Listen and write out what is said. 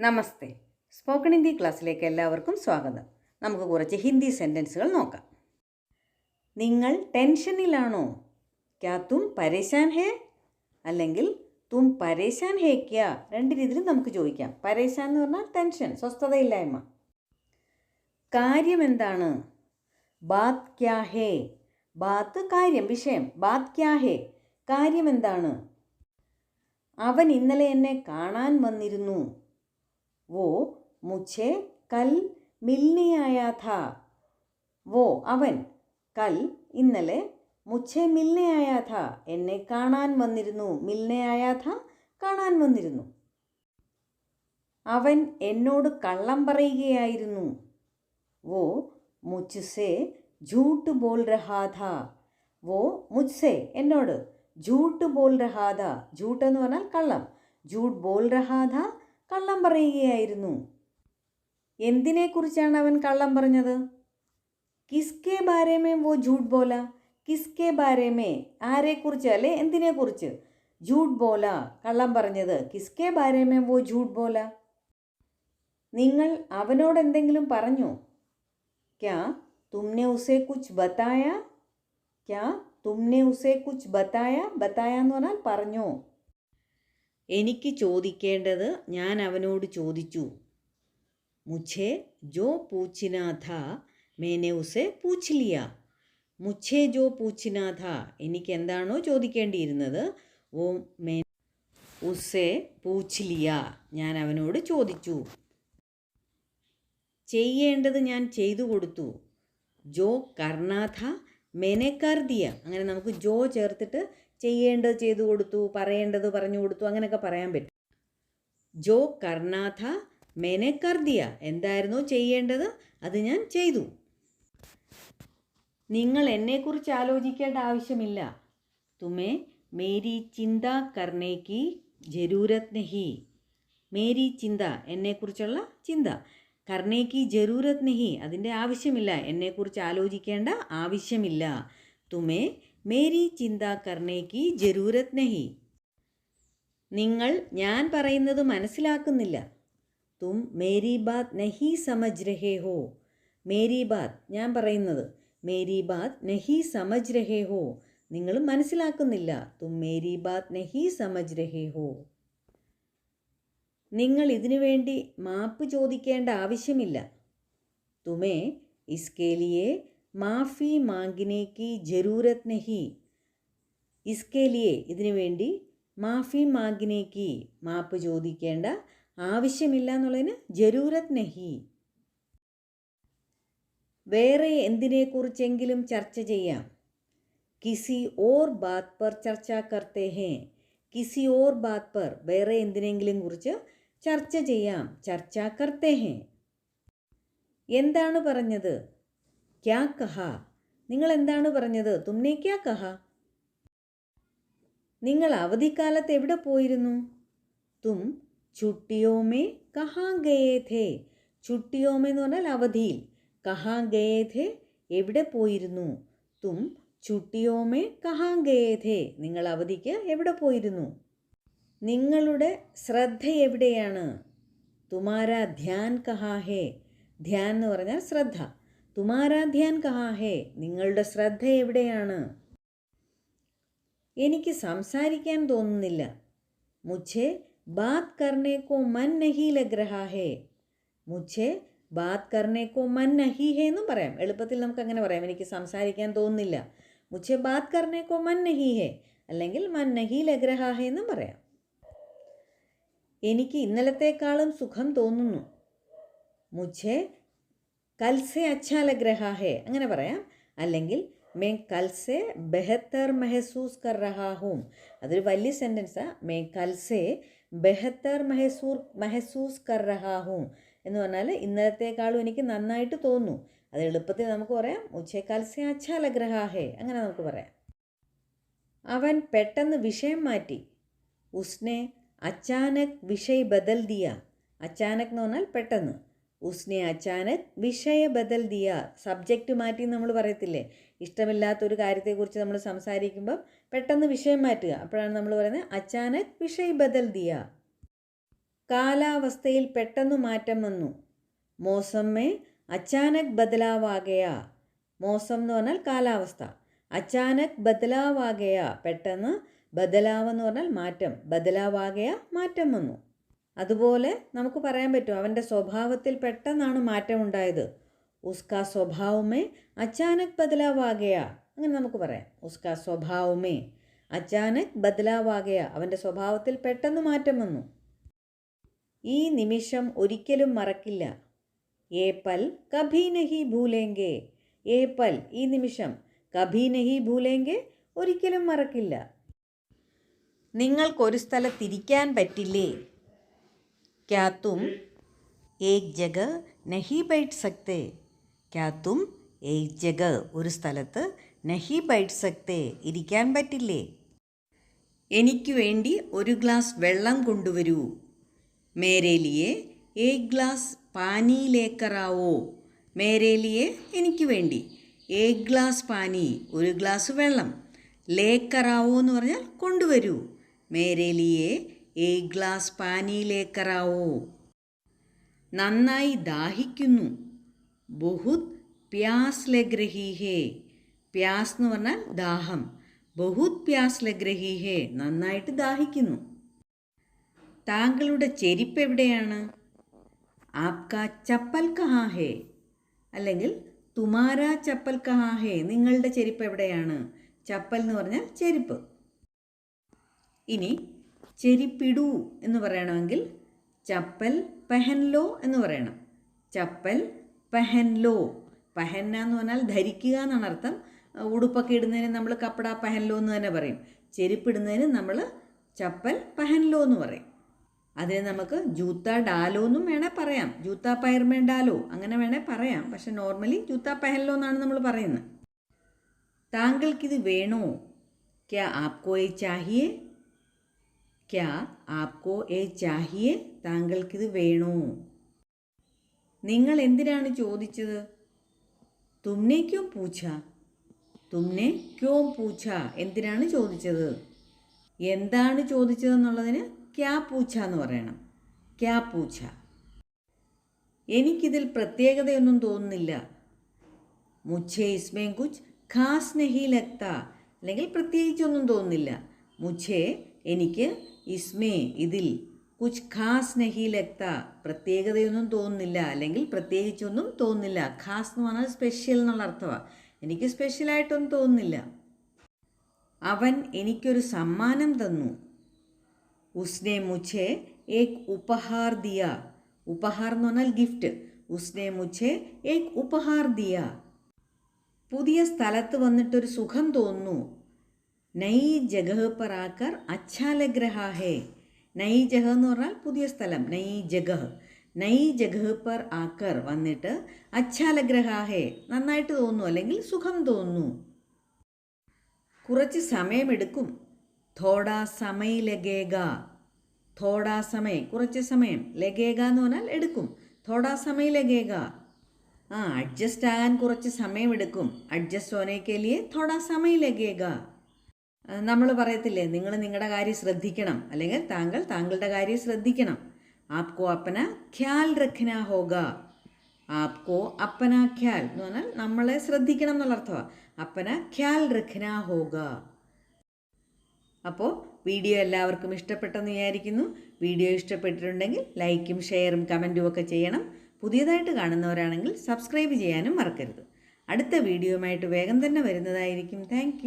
നമസ്തേ. Spoken Hindi ക്ലാസ്സിലേക്ക് എല്ലാവർക്കും സ്വാഗതം. നമുക്ക് കുറച്ച് ഹിന്ദി സെന്റൻസുകൾ നോക്കാം. നിങ്ങൾ ടെൻഷനിലാണോ? ക്യാ തും പരേശാൻ ഹേ? അല്ലെങ്കിൽ തും പരേശാൻ ഹേ ക്യാ? രണ്ട് രീതിയിലും നമുക്ക് ചോദിക്കാം. പരേശാൻ എന്ന് പറഞ്ഞാൽ ടെൻഷൻ സ്വസ്ഥതയില്ലായ്മ. കാര്യം എന്താണ്? ബാത് ക്യാ ഹേ? ബാത്ത് കാര്യം വിഷയം. ബാത് ക്യാ ഹേ? കാര്യം എന്താണ്? അവൻ ഇന്നലെ എന്നെ കാണാൻ വന്നിരുന്നു. വോ മുഛേ കൽ മിൽനയായാ ഥാ വോ അവൻ കൽ ഇന്നലെ മുഛേ മിൽനയായാ ഥാ എന്നെ കാണാൻ വന്നിരുന്നു. മിൽനയായാ ഥാ കാണാൻ വന്നിരുന്നു. അവൻ എന്നോട് കള്ളം പറയുകയായിരുന്നു. വോ മുച്ചുസേ ജൂട്ട് ബോൾ രഹാധ വോ മുജ്സേ എന്നോട് ജൂട്ട് ബോൾ രഹാധ ജൂട്ട് എന്ന് പറഞ്ഞാൽ കള്ളം. ജൂട്ട് ബോൾ था കള്ളം പറയുകയായിരുന്നു. എന്തിനെക്കുറിച്ചാണ് അവൻ കള്ളം പറഞ്ഞത്? കിസ്കെ ബാരേമേ വോ ജൂട്ട് ബോല. കിസ്കെ ബാരേമേ. ആരെക്കുറിച്ച് അല്ലെ? എന്തിനെക്കുറിച്ച്? ജൂട്ട് ബോല കള്ളം പറഞ്ഞത്. കിസ്കെ ബാരേമേ വോ ജൂട്ട് ബോല. നിങ്ങൾ അവനോട് എന്തെങ്കിലും പറഞ്ഞോ? ക്യാ തുമ്നെ ഉസേ കുച്ച് ബത്തായ? ക്യാ തുമ്നെ ഉസേ കുച്ച് ബത്തായ? ബത്തായ എന്ന് പറഞ്ഞാൽ പറഞ്ഞോ? എനിക്ക് ചോദിക്കേണ്ടത് ഞാൻ അവനോട് ചോദിച്ചു. മുച്ഛേ ജോ പൂച്ചിനാഥ മേനെ ഉസെ പൂച്ച് ലിയ മുझे ജോ പൂച്ചിനാഥ എനിക്ക് എന്താണോ ചോദിക്കേണ്ടിയിരുന്നത്? ഓ മേ ഉസെ പൂച്ച് ലിയ ഞാൻ അവനോട് ചോദിച്ചു. ചെയ്യേണ്ടത് ഞാൻ ചെയ്തു കൊടുത്തു. ജോ കർണാഥ മെനെ കർദിയ. അങ്ങനെ നമുക്ക് ജോ ചേർത്തിട്ട് ചെയ്യേണ്ടത് ചെയ്തു കൊടുത്തു പറയേണ്ടത് പറഞ്ഞു കൊടുത്തു അങ്ങനെയൊക്കെ പറയാൻ പറ്റും. ജോ കർണാഥ മെനെ കർദിയ എന്തായിരുന്നു ചെയ്യേണ്ടത് അത് ഞാൻ ചെയ്തു. നിങ്ങൾ എന്നെക്കുറിച്ച് ആലോചിക്കേണ്ട ആവശ്യമില്ല. തുമേ മേരി ചിന്ത കർണേക്ക് ജരൂരത് നഹി മേരി ചിന്ത എന്നെക്കുറിച്ചുള്ള ചിന്ത. കർണേക്ക് ജരൂരത് നഹി അതിന്റെ ആവശ്യമില്ല. എന്നെക്കുറിച്ച് ആലോചിക്കേണ്ട ആവശ്യമില്ല. തുമേ മേരി ചിന്ത കർണേക്ക് ജരൂരത് നഹി. നിങ്ങൾ ഞാൻ പറയുന്നത് മനസ്സിലാക്കുന്നില്ല. തും മേരി ബാത് നഹി സമജ് രഹേ ഹോ. മേരി ബാത് ഞാൻ പറയുന്നത് മേരി ബാത് നഹി സമജ് രഹേ ഹോ. നിങ്ങൾ മനസ്സിലാക്കുന്നില്ല. തും മേരി ബാത് നഹി സമജ് രഹേ ഹോ. നിങ്ങൾ ഇതിനു വേണ്ടി മാപ്പ് ചോദിക്കേണ്ട ആവശ്യമില്ല. തുമേ ഇസ്കേ ലിയേ മാഫി മാങ്കിനേക്ക് ജരൂരത് നഹി. ഇസ്കേ ലിയെ ഇതിനു വേണ്ടി മാഫി മാങ്കിനേക്ക് മാപ്പ് ചോദിക്കേണ്ട ആവശ്യമില്ല എന്നുള്ളതിന് ജരൂരത് നഹി. വേറെ എന്തിനെക്കുറിച്ചെങ്കിലും ചർച്ച ചെയ്യാം. കിസി ഓർ ബാത് പർ ചർച്ച കർത്തേ ഹേ. കിസി ഓർ ബാത് പർ വേറെ എന്തിനെങ്കിലും കുറിച്ച് ചർച്ച ചെയ്യാം ചർച്ച കർത്തേ ഹേ. എന്താണ് പറഞ്ഞത്? ക്യാ കഹ. നിങ്ങൾ എന്താണ് പറഞ്ഞത്? തുമ്നെ ക്യാ കഹ. നിങ്ങൾ അവധിക്കാലത്ത് എവിടെ പോയിരുന്നു? തും ചുട്ടിയോമേ കഹാ ഗയേ ഥേ. ചുട്ടിയോമേ എന്ന് പറഞ്ഞാൽ അവധിയിൽ. കഹാ ഗയേ ഥേ എവിടെ പോയിരുന്നു? തും ചുട്ടിയോമേ കഹാ ഗയേ ഥേ. നിങ്ങൾ അവധിക്ക് എവിടെ പോയിരുന്നു? നിങ്ങളുടെ ശ്രദ്ധ എവിടെയാണ്? തുമാര ധ്യാൻ കഹാ ഹേ. ധ്യാൻ എന്ന് പറഞ്ഞാൽ ശ്രദ്ധ. തുമാരാ ധ്യാൻ നിങ്ങളുടെ ശ്രദ്ധ എവിടെയാണ്? എനിക്ക് സംസാരിക്കാൻ തോന്നുന്നില്ല. മുച്ഛേ ബാത് കർണേക്കോ മൻ നഹി ലഗ്രഹാ മുച്ഛേ ബാത് കർണേക്കോ മൻ നഹി ഹേ എന്നും പറയാം. എളുപ്പത്തിൽ നമുക്ക് അങ്ങനെ പറയാം. എനിക്ക് സംസാരിക്കാൻ തോന്നുന്നില്ല. മുച്ഛേ ബാത് കർണേക്കോ മൻ നഹി ഹേ അല്ലെങ്കിൽ മൻ നഹി ലഗ്രഹാഹേ എന്നും പറയാം. എനിക്ക് ഇന്നലത്തേക്കാളും സുഖം തോന്നുന്നു. മുച്ഛേ കൽസെ അച്ഛാല ഗ്രഹാഹേ അങ്ങനെ പറയാം. അല്ലെങ്കിൽ മേ കൽസെ ബെഹത്തർ മെഹസൂസ് കർ രഹാ ഹൂം അതൊരു വലിയ സെന്റൻസാണ് മേ കൽസെ ബെഹത്തർ മെഹസൂർ മെഹസൂസ് കർ രഹാ ഹൂം എന്ന് പറഞ്ഞാൽ ഇന്നലത്തേക്കാളും എനിക്ക് നന്നായിട്ട് തോന്നുന്നു. അത് എളുപ്പത്തിൽ നമുക്ക് പറയാം. ഉച്ചേ കൽസെ അച്ഛാല ഗ്രഹാഹേ അങ്ങനെ നമുക്ക് പറയാം. അവൻ പെട്ടെന്ന് വിഷയം മാറ്റി. ഉസ്നെ അച്ചാനക് വിഷയ് ബദൽ ദിയ. അച്ചാനക് എന്ന് പറഞ്ഞാൽ പെട്ടെന്ന്. ഉസ്നെ അച്ചാനക് വിഷയ ബദൽ ദിയ സബ്ജക്റ്റ് മാറ്റി നമ്മൾ പറയത്തില്ലേ? ഇഷ്ടമില്ലാത്തൊരു കാര്യത്തെക്കുറിച്ച് നമ്മൾ സംസാരിക്കുമ്പം പെട്ടെന്ന് വിഷയം മാറ്റുക. അപ്പോഴാണ് നമ്മൾ പറയുന്നത് അച്ചാനക് വിഷയ ബദൽ ദിയ. കാലാവസ്ഥയിൽ പെട്ടെന്ന് മാറ്റം വന്നു. മോസമ്മേ അച്ചാനക് ബദലാവാകയ. മോസം എന്ന് പറഞ്ഞാൽ കാലാവസ്ഥ. അച്ചാനക് ബദലാവാകയ. പെട്ടെന്ന് ബദലാവെന്ന് പറഞ്ഞാൽ മാറ്റം. ബദലാവാകയ മാറ്റം വന്നു. അതുപോലെ നമുക്ക് പറയാൻ പറ്റും അവന്റെ സ്വഭാവത്തിൽ പെട്ടെന്നാണ് മാറ്റം ഉണ്ടായത്. ഉസ്കാ സ്വഭാവമേ അച്ചാനക് ബദലാവാകയ. അങ്ങനെ നമുക്ക് പറയാം. ഉസ്കാ സ്വഭാവമേ അച്ചാനക് ബദലാവാകയ. അവന്റെ സ്വഭാവത്തിൽ പെട്ടെന്ന് മാറ്റം വന്നു. ഈ നിമിഷം ഒരിക്കലും മറക്കില്ല. ഏ പൽ കഭി നഹി ഭൂലേങ്കെ. ഏ പൽ ഈ നിമിഷം കഭി നഹി ഭൂലേങ്കെ ഒരിക്കലും മറക്കില്ല. നിങ്ങൾക്കൊരു സ്ഥലത്തിരിക്കാൻ പറ്റില്ലേ? ക്യാ तुम एक जगह नहीं बैठ सकते? क्या तुम एक जगह ഒരു സ്ഥലത്ത് നഹി ബൈറ്റ് സക്തേ ഇരിക്കാൻ പറ്റില്ലേ? എനിക്ക് വേണ്ടി ഒരു ഗ്ലാസ് വെള്ളം കൊണ്ടുവരൂ. മേരേലിയെ ഏക് ഗ്ലാസ് പാനിയിലേക്കറാവോ മേരേലിയെ എനിക്ക് വേണ്ടി ഏക് ഗ്ലാസ് പാനി ഒരു ഗ്ലാസ് വെള്ളം. ലേക്കറാവോ എന്ന് പറഞ്ഞാൽ കൊണ്ടുവരൂ. മേരെ ലിയെ ഏക് ഗ്ലാസ് പാനിയിലേക്കറാവോ. നന്നായി ദാഹിക്കുന്നു. ബഹുത് പ്യാസ് ലഗ്രഹീഹേ പ്യാസ് എന്ന് പറഞ്ഞാൽ ദാഹം. ബഹുത് പ്യാസ് ലഗ്രഹീഹേ നന്നായിട്ട് ദാഹിക്കുന്നു. താങ്കളുടെ ചെരിപ്പ് എവിടെയാണ്? ആപ്കാ ചപ്പൽ കഹാ ഹേ അല്ലെങ്കിൽ തുമാര ചപ്പൽ കഹാ ഹേ നിങ്ങളുടെ ചെരിപ്പ് എവിടെയാണ്? ചപ്പൽ എന്ന് പറഞ്ഞാൽ ചെരുപ്പ്. ഇനി ചെരിപ്പിടൂ എന്ന് പറയണമെങ്കിൽ ചപ്പൽ പെഹൻലോ എന്ന് പറയണം. ചപ്പൽ പെഹൻലോ. പെഹന്ന എന്ന് പറഞ്ഞാൽ ധരിക്കുക എന്നാണ് അർത്ഥം. ഉടുപ്പൊക്കെ ഇടുന്നതിന് നമ്മൾ കപ്പട പെഹൻലോ എന്ന് തന്നെ പറയും. ചെരുപ്പിടുന്നതിന് നമ്മൾ ചപ്പൽ പെഹൻലോ എന്ന് പറയും. അതിന് നമുക്ക് ജൂത്ത ഡാലോ എന്നും വേണേൽ പറയാം. ജൂത്ത പയർമേ ഡാലോ അങ്ങനെ വേണേൽ പറയാം. പക്ഷെ നോർമലി ജൂത്ത പെഹൻലോ എന്നാണ് നമ്മൾ പറയുന്നത്. താങ്കൾക്കിത് വേണോ? ക്യാ ആപ്കോയെ ചാഹിയേ? ക്യാ ആപ്കോ എ ചാഹിയെ താങ്കൾക്കിത് വേണോ? നിങ്ങൾ എന്തിനാണ് ചോദിച്ചത്? തുമ്നെ ക്യോ പൂച്ച? തുമ്നെ ക്യോ പൂച്ച? എന്തിനാണ് ചോദിച്ചത്? എന്താണ് ചോദിച്ചതെന്നുള്ളതിന് ക്യാ പൂച്ച എന്ന് പറയണം. ക്യാ പൂച്ച. എനിക്കിതിൽ പ്രത്യേകതയൊന്നും തോന്നുന്നില്ല. മുച്ഛേ ഇസ്മേ കുച്ച് ഖാസ് നെഹി ലക്ത അല്ലെങ്കിൽ പ്രത്യേകിച്ചൊന്നും തോന്നുന്നില്ല. മുച്ഛേ എനിക്ക് ഇസ്മേ ഇതിൽ കുച്ച് ഖാസ് നഹി ലക്ത പ്രത്യേകതയൊന്നും തോന്നുന്നില്ല അല്ലെങ്കിൽ പ്രത്യേകിച്ചൊന്നും തോന്നുന്നില്ല. ഖാസ് എന്ന് പറഞ്ഞാൽ സ്പെഷ്യൽ എന്നുള്ള അർത്ഥമാണ് എനിക്ക് സ്പെഷ്യലായിട്ടൊന്നും തോന്നുന്നില്ല. അവൻ എനിക്കൊരു സമ്മാനം തന്നു. ഉസ്നെ മുझे ഏക് ഉപഹാർ ദിയ. ഉപഹാർ എന്ന് പറഞ്ഞാൽ ഗിഫ്റ്റ് ഉസ്നെ മുझे ഏക് ഉപഹാർ ദിയ. പുതിയ സ്ഥലത്ത് വന്നിട്ടൊരു സുഖം തോന്നുന്നു. നൈ ജഗഹ് പർ ആക്കർ ഹേ നൈ ജഗഹ് എന്ന് പറഞ്ഞാൽ പുതിയ സ്ഥലം നൈ ജഗഹ്. നൈ ജഗഹ് പർ ആക്കർ വന്നിട്ട് അച്ഛാ ഹേ നന്നായിട്ട് തോന്നുന്നു അല്ലെങ്കിൽ സുഖം തോന്നുന്നു. കുറച്ച് സമയമെടുക്കും. തോടാ സമയ ലഗേഗ. തോടാ സമയം കുറച്ച് സമയം. ലഗേഗ എന്ന് പറഞ്ഞാൽ എടുക്കും. തോടാ സമയ ലഗേഗ. ആ അഡ്ജസ്റ്റ് ആകാൻ കുറച്ച് സമയമെടുക്കും. അഡ്ജസ്റ്റ് ഹോനേക്കെ ലിയേ തോടാ സമയ ലഗേഗ. നമ്മൾ പറയത്തില്ലേ നിങ്ങൾ നിങ്ങളുടെ കാര്യം ശ്രദ്ധിക്കണം. അല്ലെങ്കിൽ താങ്കൾ താങ്കളുടെ കാര്യം ശ്രദ്ധിക്കണം. ആപ്കോ അപ്പന ഖ്യാൽ രഖന ഹോഗ. ആപ്കോ അപ്പന ഖ്യാൽ എന്ന് പറഞ്ഞാൽ നമ്മളെ ശ്രദ്ധിക്കണം എന്നുള്ള അർത്ഥമാണ് അപ്പന ഖ്യാൽ രഖന ഹോഗ. അപ്പോൾ വീഡിയോ എല്ലാവർക്കും ഇഷ്ടപ്പെട്ടെന്ന് വിചാരിക്കുന്നു. വീഡിയോ ഇഷ്ടപ്പെട്ടിട്ടുണ്ടെങ്കിൽ ലൈക്കും ഷെയറും കമന്റും ഒക്കെ ചെയ്യണം. പുതിയതായിട്ട് കാണുന്നവരാണെങ്കിൽ സബ്സ്ക്രൈബ് ചെയ്യാനും മറക്കരുത്. അടുത്ത വീഡിയോയുമായിട്ട് വേഗം തന്നെ വരുന്നതായിരിക്കും. താങ്ക്